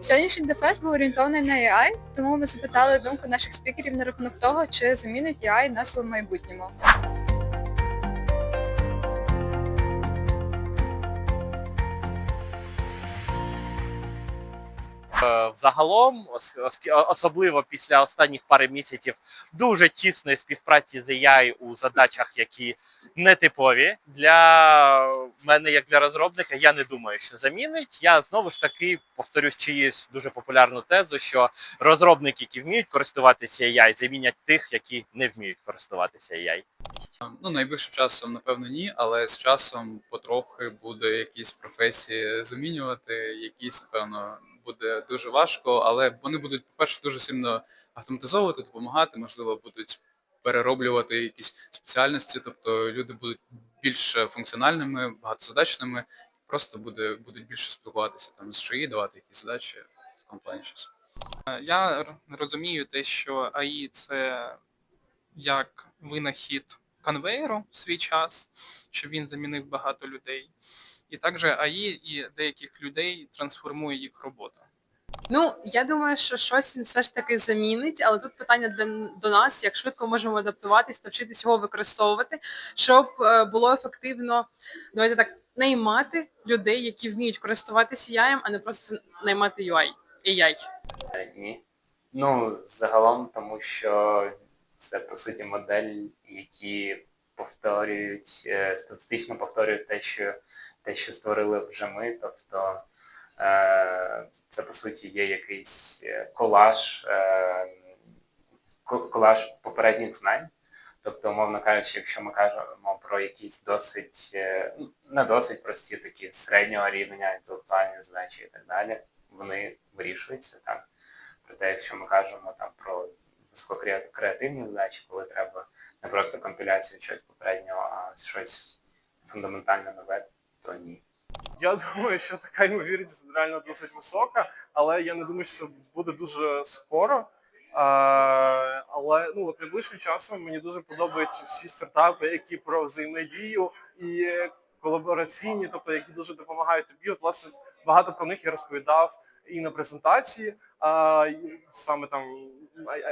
Сьогоднішній дефес був орієнтований на AI, тому ми запитали думку наших спікерів на рахунок того, чи замінить AI нас у майбутньому. Е, Взагалом, ос- особливо після останніх пари місяців, дуже тісної співпраці з AI у задачах, які не типові для мене, як для розробника, я не думаю, що замінить. Я знову ж таки повторюсь чиюсь дуже популярну тезу, що розробники, які вміють користуватися AI, замінять тих, які не вміють користуватися AI. Ну, найближчим часом, напевно, ні, але з часом потрохи буде якісь професії замінювати, якісь, напевно, буде дуже важко, але вони будуть, по-перше, дуже сильно автоматизовувати, допомагати, можливо, будуть перероблювати якісь спеціальності, тобто люди будуть більш функціональними, багатозадачними, просто буде, будуть більше спілкуватися там з ШИ, давати якісь задачі в такому плані часу. Е, Я розумію те, що АІ це як винахід конвейеру в свій час, що він замінив багато людей. І також АІ і деяких людей трансформує їх роботу. Ну, я думаю, що щось він все ж таки замінить, але тут питання для, до нас, як швидко можемо адаптуватись, навчитись його використовувати, щоб е, було ефективно, давайте так, наймати людей, які вміють користуватися AI, а не просто наймати UI, AI. Ні. Ну, загалом, тому що це по суті модель, які повторюють, е, статистично повторюють те, що те, що створили вже ми. Тобто е, це по суті є якийсь е, колаж, колаж попередніх знань. Тобто, умовно кажучи, якщо ми кажемо про якісь досить, не досить прості такі середнього рівня інтелектуальні задачі і так далі, вони вирішуються так. Проте, якщо ми кажемо там про висококреативні задачі, коли треба не просто компіляцію чогось попереднього, а щось фундаментально нове, то ні. Я думаю, що така ймовірність реально досить висока, але я не думаю, що це буде дуже скоро. А, але ну от найближчим часом мені дуже подобаються всі стартапи, які про взаємодію і колабораційні, тобто які дуже допомагають тобі. От власне багато про них я розповідав і на презентації, а, саме там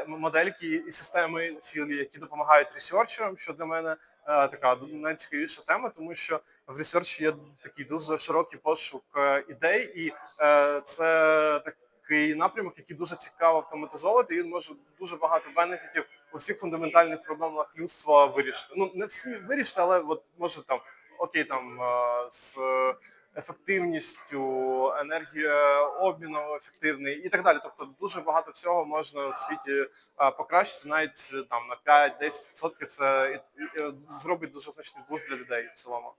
модельки і системи цілі, які допомагають ресерчерам, що для мене е, така найцікавіша тема, тому що в ресерчі є такий дуже широкий пошук е, ідей, і е, це такий напрямок, який дуже цікаво автоматизовувати. і Він може дуже багато бенефітів у всіх фундаментальних проблемах людства вирішити. Ну не всі вирішити, але от може там окей, там з ефективністю, енергією обміну ефективний і так далі. Тобто дуже багато всього можна в світі покращити, навіть там на 5-10% це зробить дуже значний буст для людей в цілому.